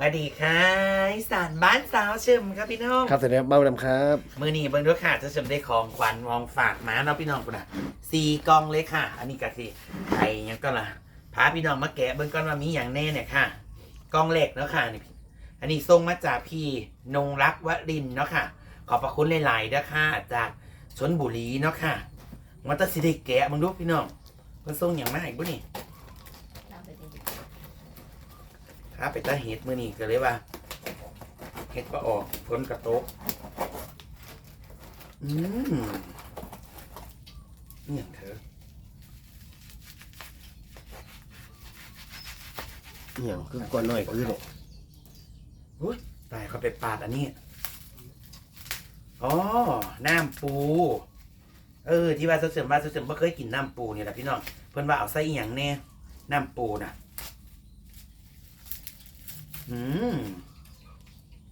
สวัสดีค่ะอีสานบ้านสาวเชิมครับพี่น้องครับสวัสดีครับเบ้าดำครับมือนี้เบิ่งด้วยค่ะจะเชิมได้ของขวัญมองฝากมาเนาะพี่น้องกูนะสี่กล่องเลยค่ะ อันนี้ก็คือไอ้ยังก็ล่ะพาพี่น้องมาแกะเบิ่งก่อนว่ามีอย่างแน่เนี่ยค่ะกล่องเล็กเนาะค่ะนี่อันนี้ส่งมาจากพี่นงรักวรินทร์เนาะค่ะ ขอบพระคุณหลายๆนะค่ะจากชนบุรีเนาะค่ะมันจะสิได้แกะมึงดูพี่น้องมันส่งอย่างมาอีกบุนี่ ครับไปตาเห็ดมือนี่ก็เลยว่าเห็ดก็ออกฝนกระตกอืมนี่อย่างเธออหย่างคือก่อนหน่อยคือเนี่ยอุ้ยตายเขาไปปาดอันนี้อ๋อน้ำปู เออ ที่ว่าเสริมว่าเสริมว่าเคยกินน้ำปูนี่แหละพี่น้อง เพิ่นว่าเอาใส่อหย่างแน่น้ำปูน่ะ อืม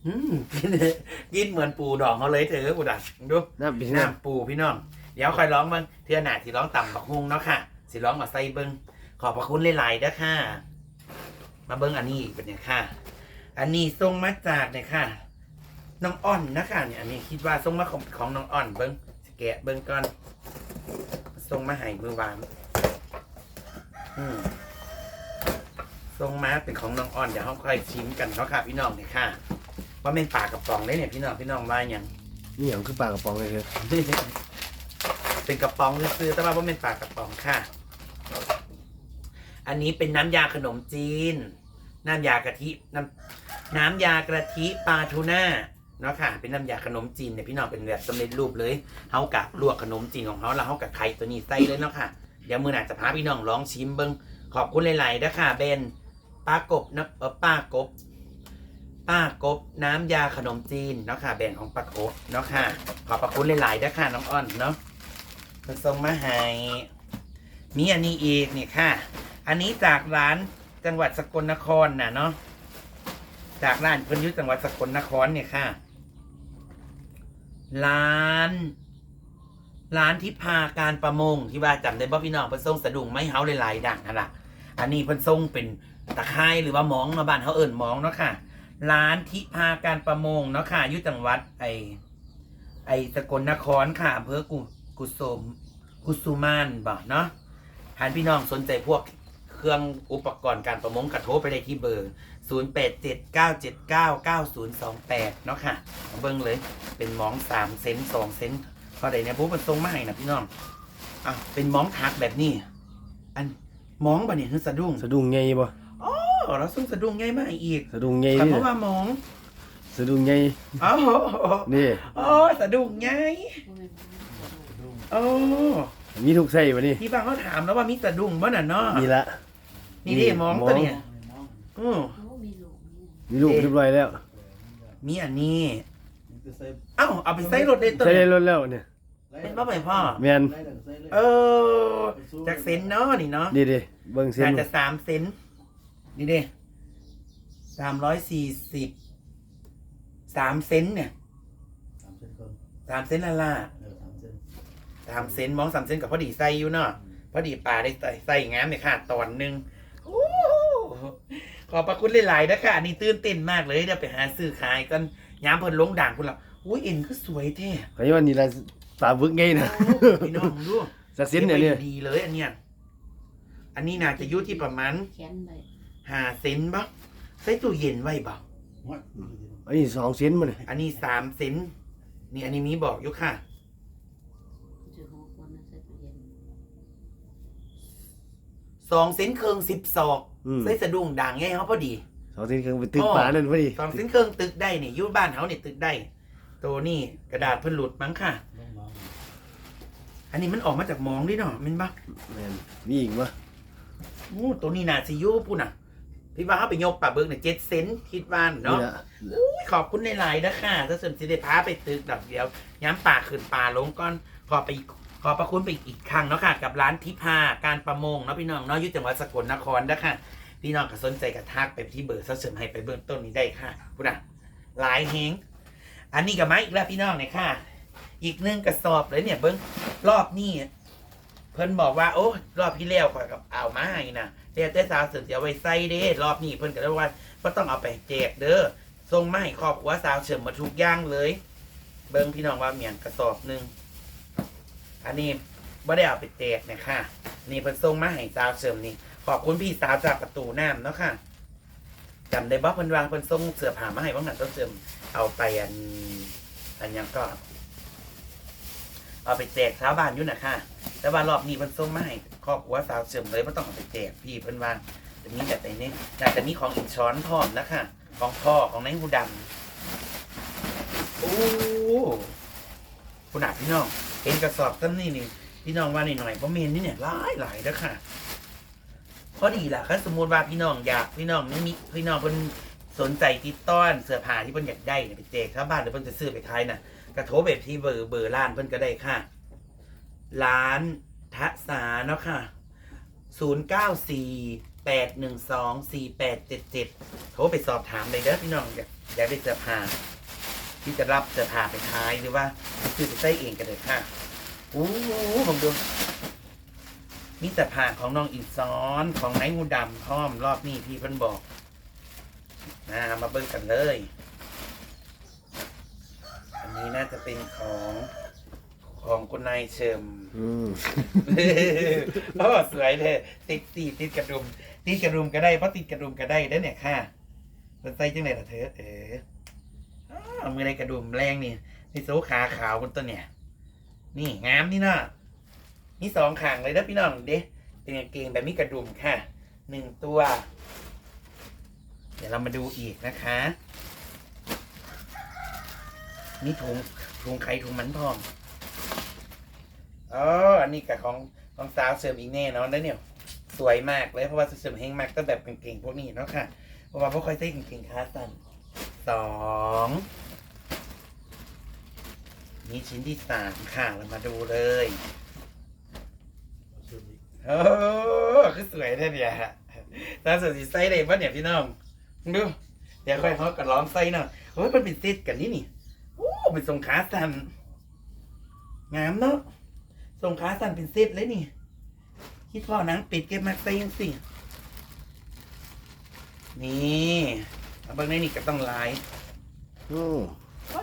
อืมกินกินเหมือนปูดองเขาเลยเถอะปูดักดูน้ำเป็นน้น้ำปูพี่น้อง เดี๋ยวคอยร้องเบิ้งเทื่อหนาที่ร้องต่ำบักฮุงเนาะค่ะสิร้องมาใส่เบิ้งขอบพระคุณหลายๆเด้อค่ะ มาเบิ้งอันนี้อีกเป็นเนี่ยค่ะ อันนี้ส่งมาจากเนี่ยค่ะ น้องอ่อนนะคะเนี่ยอันนี้คิดว่าส่งมาของของน้องอ่อนเบิ้งสแกะเบิ้งก่อนส่งมาให้มือวานอืม ส่งมาเป็นของน้องอ่อนเดี๋ยวเขาค่อยชิมกันเนาะค่ะ พี่น้องเนี่ยค่ะว่าเป็นปลากระป๋องเลยเนี่ยพี่น้องพี่น้องว่าอย่างำนี่อย่างคือปลากระป๋องเลยคือเป็นกระป๋องซื้อๆแต่ว่าไม่เป็นปากกระป๋องค่ะ อันนี้เป็นน้ำยาขนมจีน น้ำยากะทิน้ำน้ำยากะทิปลาทูน่าเนาะค่ะ เป็นน้ำยาขนมจีนเนี่ยพี่น้องเป็นแบบสำเร็จรูปเลยเฮากะลวกขนมจีนของเขาแล้วเฮากะไข่ตัวนี้ใส่เลยเนาะค่ะเดี๋ยวมือหนาจะพาพี่น้องลองชิมเบิ้งขอบคุณหลายๆนะค่ะเบน ป้ากบนะเออป้ากบ ป้ากบน้ำยาขนมจีนเนาะค่ะแบรนด์ของป้ากบเนาะค่ะ ขอบพระคุณหลายๆนะค่ะน้องอ้อนเนาะมันส่งมาให้มีอันนี้อีกนี่ยค่ะ อันนี้จากร้านจังหวัดสกลนครน่ะเนาะจากร้านเพิ่นยุทธจังหวัดสกลนครเนี่ยค่ะ ร้านร้านทิพาการประมงที่ว่าจำได้บ่พี่น้องเพิ่นส่งสะดุ้งไม้เฮาหลายๆดังนั่นล่ะ อันนี้เพิ่นส่งเป็น ตะไคร้หรือว่าหมองเนาะบ้านเขาเอิ่นหมองเนาะค่ะ ร้านทิพาการประมงเนาะค่ะอยู่จังหวัดไอไอสกลนครค่ะอำเภอกุกุสมกุสุมานบ่เนาะหากพี่น้องสนใจพวกเครื่องอุปกรณ์การประมงกระโทรไปได้ที่เบอร์ 0879799028 เนาะค่ะ เบิ่งเลยเป็นมอง 3 เซน2เซนพอได้เนี่ยปุ๊บมันทรงมาให้นะพี่น้องอะเป็นมองทักแบบนี้ อันมองบ่เนี่ยคือสะดุ้งสะดุ้งไงบ่ อ๋อเราส่งสะดุ้งใหญ่มาให้อีกสะดุ้งไงคำนี่ว่าหมองสะดุ้งไงอ๋อนี่โอ้สะดุ้งไงโอ้มีทุกไส้ปะนี่ที่บางเขาถามแล้วว่ามีสะดุ้งบ่น่ะเนาะมีละนี่ดิหมองตัวเนี่ยอือมีลูกเรียบร้อยแล้ว มีอันนี้เอ้าเอาไปใส่รถได้ตัวใส่เนี่ได้ยรถแล้วเนี่ยเป็นบ่ไหมพ่อแมนเออจากเซนเนาะนี่เนาะนี่ดิเบิ่งเส้นน่าจะสามเซน นี่ดิสามร้อยสี่สิบสามเซนเนี่ยสามเซนละล่ะสามเซนมองสามเซนกับพอดีใส่อยู่เนาะพอดีปลาได้ใส่ใส่งามเลยค่ะ ตอนหนึ่งโอ้โหขอบพระคุณหลายๆนะคะอันนี่ตื่นเต้นมากเลยเดี๋ยวไปหาซื้อขายกันย้ำเพิ่นลงด่างคุณละอุ้ยเอ็นคือสวยแท้เขาว่านี่ละปลาบึกไงนะโอ้พี่น้องดูสักเส้นเนี่ยเนี่ยดีเลยอันเนี้ยอันนี้น่าจะอยู่ที่ประมาณ เขียนไป ห้าเซนบ่ใส่ตู้เย็นไว้บ่อันนี้สองเส้นมันยอันนี้สามเซนนี่อันนี้มีบอกอยู่ค่ะจะหกวันนะใส่ตู้เย็นสองเซนเคิงสิบศอกอืมใส่สะดุ้งด่างไงเขาพอดีสองเส้นคือไปตึกอ๋อปลานั่นพอดีสองเซนเคิงตึกได้นี่อยู่บ้านเขาเนี่ยตึกได้ตัวนี่กระดาษเพิ่นหลุดมั้งค่ะ อันนี้มันออกมาจากหมองดิเนาะแมันปะแมนมีอีกวะโอ้ตัวนี้น่าสิอยูปุ่นอะ พี่ว่าเขาไปยกปลาเบิกเนี่ยเจ็ดเซนคิดว่านี่เนาะละขอบคุณในหลายๆนะค่ะถ้าสนใจได้พาไปตึกดอกเดียวย้ำป่าขึ้นป่าลงก่อนขอไปขอประคุณไปอีกครั้งเนาะค่ะ กับร้านทิพาการประมงเนาะพี่น้องเนาะอยุจังหวัดสกลนครนะค่ะพี่น้องก็สนใจกับทักไปที่เบอร์เสริมให้ไปเบื้องต้นนี้ได้ค่ะพุนะหลายเฮงอันนี้กับไม้อีกแล้วพี่น้องเนี่ยค่ะ อีกหนึ่งกระสอบเลยเนี่ยเบิ้งรอบนี้ เพิ่นบอกว่าโอ้รอบที่แล้วข่อยกับเอามาให้นะเดี๋ยวแต่สาวเสริมจะเอไว้ใส่เด้รอบนี้เพิ่นก็เลยว่าก็ต้องเอาไปแจกเด้อส่งมาให้ครอบครัวสาวเสริมมาทุกอย่างเลย เบิ่งพี่น้องว่าเมียงกระสอบหนึ่งอันนี้บ่ได้เอาไปแจกเนี่ยค่ะ นี่เพิ่นส่งมาให้สาวเสริมนี่ขอบคุณพี่สาวจากประตูน้ำเนาะค่ะจำได้บ่เพิ่นวางเพิ่นส่งเสื้อผ้ามาให้ว่างนั้นต้องเสริมเอาไปอันอันยังก็ เอาไปแจกชาวบ้านอยู่นะค่ะ แต่ว่ารอบนี้เพิ่นส่งมาให้ครอบครัวสาวเสริมเลยบ่ต้องเอาไปแจกพี่เพิ่นว่าจะมีแต่ในนี้แต่จะมีของอินช้อนพร้อมนะคะของพ่อของนายหูดำโอ้คุณอาพี่น้องเห็นกระสอบตั้นี่นี่พี่น้องว่าหน่อยๆเพราะเมนนี่เนี่ยหลายหลายแล้วค่ะพอดีล่ะถ้าสมมติว่าพี่น้องอยากพี่น้องนี่มีพี่น้องเพิ่นสนใจติดต้อนเสื้อผ้าที่เพิ่นอยากได้เนี่ยไปแจกชาวบ้านหรือเพิ่นจะซื้อไปขายน่ะ กระโทรแบบที่เบอร์เบอร์ร้านเพิ่นก็ได้ค่ะ ร้านทัศาเนาะค่ะ 0 9 4 8 1 2 4 8 7 7 โทรไปสอบถามเลยเด้อพี่น้อง อยากอยากได้เสื้อผ้าที่จะรับเสื้อผ้าไปขายหรือว่าซื้อไปใส่เองก็ได้ค่ะอู้หูผมดูมีแต่ผ้าของน้องอินซ้อนของไนท์งูดำพร้อมรอบนี้พี่เพิ่นบอกนะมาเบิ่งกันเลย อันนี้น่าจะ เป็นของของคุณนายเชิมอืมโอ้สวยเลยติดตีติดกระดุมติดกระดุมก็ได้เพราะติดกระดุมก็ได้ได้อเนี่ยค่ะสนใจจังเลยล่ะเธอเอออ้าวมือในกระดุมแรงนี่นี่โซขาขาวบนตัวเนี่ย นี่งามนี่เนาะมีสองขางเลยเด้อพี่น้องเด้เป็นกางเกงแบบมีกระดุมค่ะหนึ่งตัว เดี๋ยวเรามาดูอีกนะคะ นี่ถุง ถุงไข่ถุงมันทองอ๋ออันนี้กับของของสาวเสริมอีกแน่นอนได้อเนี่ยสวยมากเลยเพราะว่าเสริมเฮงมากตั้งแบบเกางเกงพวกนี้เนาะค่ะเพราะว่าพวกค่อยใส่เกางเกงขาสั้นสองนี่ชิ้นที่สามค่ะเรามาดูเลยโอ้คือสวยแท้เนี่ยฮะตาสวยสีไส้เลยปะเนี่ยพี่น้องดูเดี๋ยวค่อยเขากันร้องไส้หน่อยโอ้ยมันเป็นเซตกันนี่นี่ เป็นทรงขาสั้นงามเนาะทรงขาสั้นเป็นเซตเลยนี่ คิดว่าหนังปิดเก็บมาใส่ยังสินี่เอาเบิ่งในนี่ก็ต้องลายโอ้โอ้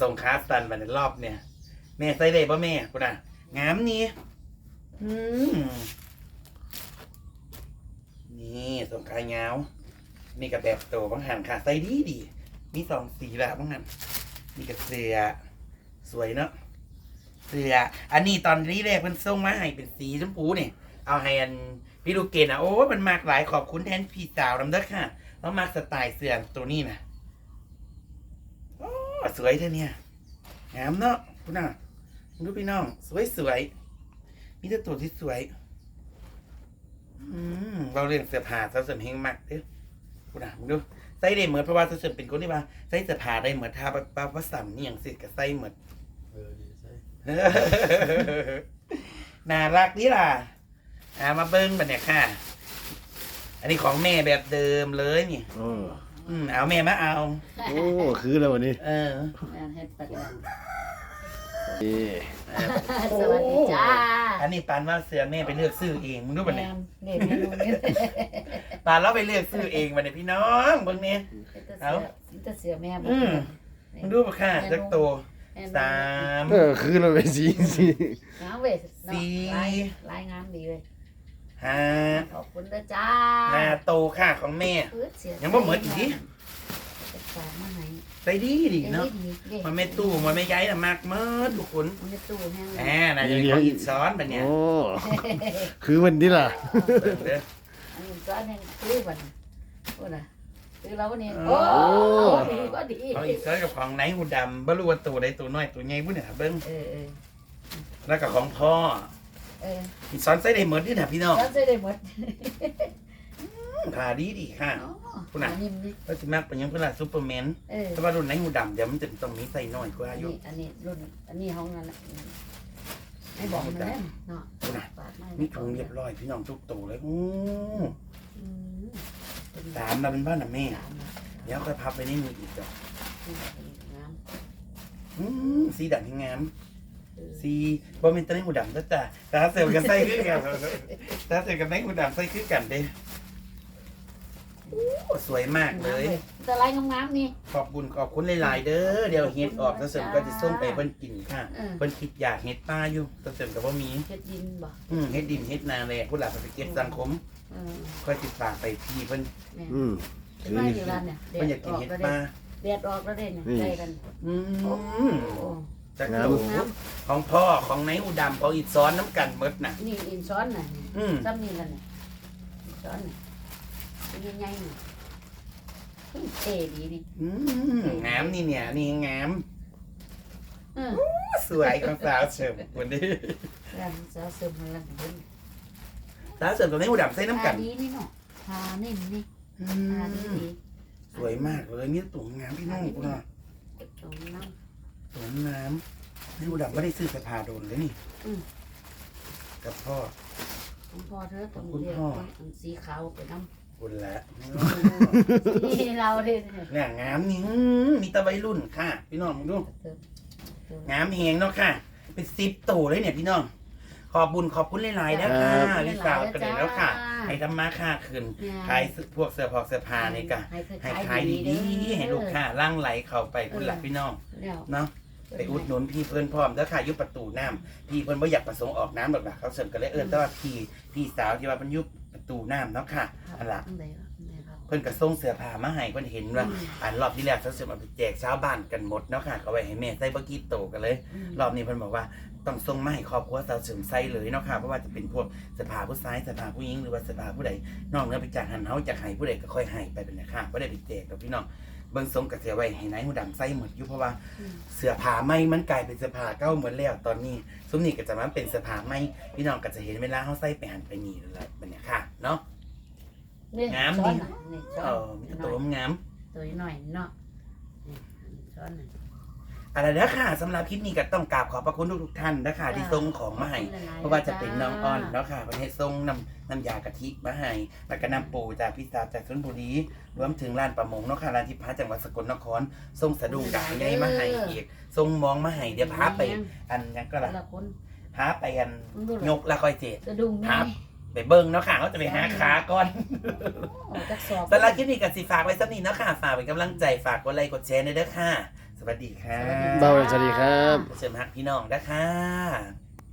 ทรงขาสั้นมาในรอบเนี่ย แม่ใส่ได้ปะแม่กูน่ะงามนี่อืมนี่ทรงขายาวมีกับแบบโตบางหันค่ะใส่ดีดีมีสองสีละบางหัน มีกับเสือสวยเนาะเสืออันนี้ตอนนี้แรกมันส่งมาให้เป็นสีชมพูเนี่ยเอาให้อันพี่ลูกเกดนะโอ้มันมากหลายขอบคุณแทนพี่สาวนำเด้อค่ะ แล้วมากสไตล์เสือตัวนี้นะโอ้สวยเท่าเนี่ยงามเนาะคุณน่ะดูพี่น้อง สวยสวยมีแต่ตัวที่สวยอืมเราเรียนเสื้อผ้าเราเสริมเฮงมากเด้อกูนะมึงดู ส่ได้เหมือนเพราะว่าเสริมเป็นคนที่ว่าใส่เสื้อผ้าได้เหมือนทาปะปะว่าสัมนี่อย่างสิกับใส่เหมือนเออดีใช่น่ารักนี่ล่ะอ่ามาเบิ้งบันเนี่ยค่ะ อันนี้ของแม่แบบเดิมเลยนี่เอออืมเอาแม่มาเอา โอ้คือแล้ววันนี้เออแม่นเฮ็ดประจเอ้ำสวัสดีจ้าอันนี้ปานว่าเสือแม่ไปเลือกซื้อเองมึงดูบันแม่เนี่ยนเด็กแม่นุ่มนี่ ปานเราไปเลือกซื้อเองบันเนี่ยพี่น้องเบิ้งเนี่ยเอ้าแต่เสือแม่บ่อืมมึงดูปะค่ะจักโตวสามเออคือเราเป็นสีสีงามเว้ยสี่ลายลายงามดีเลยห้าขอบคุณนะจ้าห้าโตวค่ะของแม่อื้อเสือยังบ่เหมือนอีกดิจะฝากมาให้ใส่ดีดีเนาะดีเด้มันไม่ตู้มันไม่ย้ายนะมากเมิดทุกคนมันไม่ตู้แห้งแหมนายจะเป็นของอินซ้อนแบบเนี้ยโอ้คือวันนี้ล่ะ เบิ่งเด้ออันนี้ก็แห้งคือบัดโอ้น่ะคือเราวันนี้โอ้โอ้ดีก็ดีของอินซ้อนกับของไนท์หูดำบ่รู้ว่าตัวใดตัวน้อยตัวใหญ่บุ้นเนี่ยเบิ้งเออเออแล้วก็ของพ่อเอออินซ้อนใส่ได้หมดนี่นะพี่น้องแล้วจะได้หมดผ่าดีดีค่ะคุณน่ะอันนี้มันแล้วสิมากเป็นยังเพื่อนซูเปอร์แมนเออแต่ว่ารุ่นไนท์หูดำเดี๋ยวมันจะต้องมีใส่น้อยกว่าอยู่อันนี้รุ่นอันนี้ห้องนั่นแหละไม่บอกมันแล้วเนาะคุณน่ะมีถุงเรียบร้อยพี่น้องทุกตัวเลยอู้อืมเป็น สามเราเป็นบ้านน่ะแม่สามนะเดี๋ยวค่อยพับไปในมืออีกดอกงามอืมสีดำให้งามเออซีบ่เป็นตะลิงหูดำจ้ะจ้ะตาเสริมกันใส่คือกันตาเสริมกันแม่งหูดำใส่คือกันเด้โอ้สวยมากเลย แต่ลายงามๆนี่ ขอบคุณขอบคุณหลายๆเด้อ เดี๋ยวเฮ็ดออกตาเสริมก็จะส่งไปเพิ่นกินค่ะเออเพิ่นคิดอยากเฮ็ดป้าอยู่ตาเสริมก็บ่มี เฮ็ดดินบ่อืมเฮ็ดดินเฮ็ดนาแลผู้หลักไปเก็บสังคมเออค่อยติดปากไปพี่เพิ่นแม่อืมเป็นไม้อยู่ร้านเนี่ยเพิ่นอยากกินเฮ็ดป้าแดดออกแล้วเด้เนี่ยนี่ได้กันอืมโอ้จักงามดูของพ่อของนายอุดมของอีซ้อนน้ำกันหมดน่ะนี่อินซ้อนน่ะอืมซ้ำนี่แล้วเนี่ยอินซ้อนน่ะเป็นใหญ่ๆน่ะเท่ดีนี่อืมงามนี่เนี่ย นี่งามเออสวยของสาวเสริมคนนี้ ร้านสาวเสริมมาแล้วเพิ่น สาวเสริมกับนายอุดมใส่น้ำกัน ทาดีนี่เนาะทานิ่มนี่อืทาดีมดีสวยมากเลยนี่ตัวงามพี่น้องกูน่ะตรงน้สวยงามนายอุดมไม่ได้ซื้อสภาโดนเลยนี่อืม กับพ่อำของพ่อเธอตรงของคุณเดียวพ่ออันสีขาวไปน้คุณละำนี่เราเด้อเนี่ยงามนี่อืมมีแตะวัยรุ่นค่ะ พี่น้องมึงดูเติมเติมงามแหงเนาะค่ะ เป็นสิบตัวเลยเนี่ยพี่น้อง ขอบบุญขอบคุณหลายๆนะค่ะครับพี่สาวกันเลยแล้วค่ะ ให้ทำมาค่าคืนเนี่ยขายพวกเสื้อผอกเสื้อผ้านี่ก็ให้เธอให้ขายขายดีดีเด้อๆให้ลูกค้าล่างไหลเข้าไปคุณหลักพี่น้องแล้ว เนาะไปอุดหนุนพี่เพิ่นพร้อมแล้วค่ะอยุบประตูน้ำพี่เพิ่นบ่อยากประสงค์ออกน้ำหรอกนะเขาเสริมกันเลยเอิ้นแต่ว่าพี่พี่สาวที่ว่าเพิ่นอยุบประตูน้ำเนาะค่ะอันละอันใดวะอันใดครับ เพิ่นก็ส่งเสื้อผ้ามาให้เพิ่นเห็นว่าอันรอบที่แล้วเขาเสริมเอาไปแจกชาวบ้านกันหมดเนาะค่ะก็ไว้ให้แม่ใส่บ่กี่โตกันเลย รอบนี้เพิ่นบอกว่าต้องส่งมาให้ครอบครัวสาวเสริมไซเลยเนาะค่ะเพราะว่าจะเป็นพวกเสื้อผ้าผู้ชายเสื้อผ้าผู้หญิงหรือว่าเสื้อผ้าผู้ใดนอกเหนือไปจากหันเฮาจากให้ผู้ใดก็ค่อยให้ไปเป็นนะค่ะบ่ได้ไปแจกดอกพี่น้องเบิ่งทรงก็เสียไว้ให้นายหูดำใส่หมดอยู่เพราะว่าเสื้อผ้าไหม่มันกลายเป็นเสื้อผ้าเก่าหมดแล้วตอนนี้ซุ้มนี่ก็จะมาเป็นเสื้อผ้าไหม่พี่น้องก็จะเห็นเวลาเฮาใส่ไปหันไปนี่เลยบัดเนี้ค่ะเนาะ นี่งามช้อนดีน่ะนี่ช้เออนอมีแต่ตัวงามตัวหน่อยเนาะนี่ช้อนน่ะอะไรนะค่ะสำหรับคลิปนี้ก็ต้องกราบขอบพระคุณทุกๆท่านนะคะที่ส่งของมาให้เพราะว่าจะเป็นน้องอ้อนเนาะค่ะประเทศทรงน้ำน้ำยากะทิมาให้แล้วก็น้ำปูจากพิซซ่าจากชลบุรีรวมถึงร้านประมงเนาะค่ะร้านที่พาจังหวัดสกลนครทรงสะดุ้งกายใหญ่มาให้อีกทรงมองมาให้เดี๋ยวพาไป อันยังก็แต่ละละคนพาไปอันมึงดูยกแล้วค่อยเจ็ดจะดุงครันี่บ ไปเบิ้งเนาะค่ะเขาจะไปหาขาก่อนออกจากสอบสำหรับคลิปนี้ก็สิฝากไว้สักนิดเนาะค่ะฝากเป็นกำลังใจฝากกดไลค์กดแชร์ในอยเด้อค่ะ สวัสดีค่ะเบาเลยสวัสดีครับเสริมฮักพี่น้องเด้อค่ะ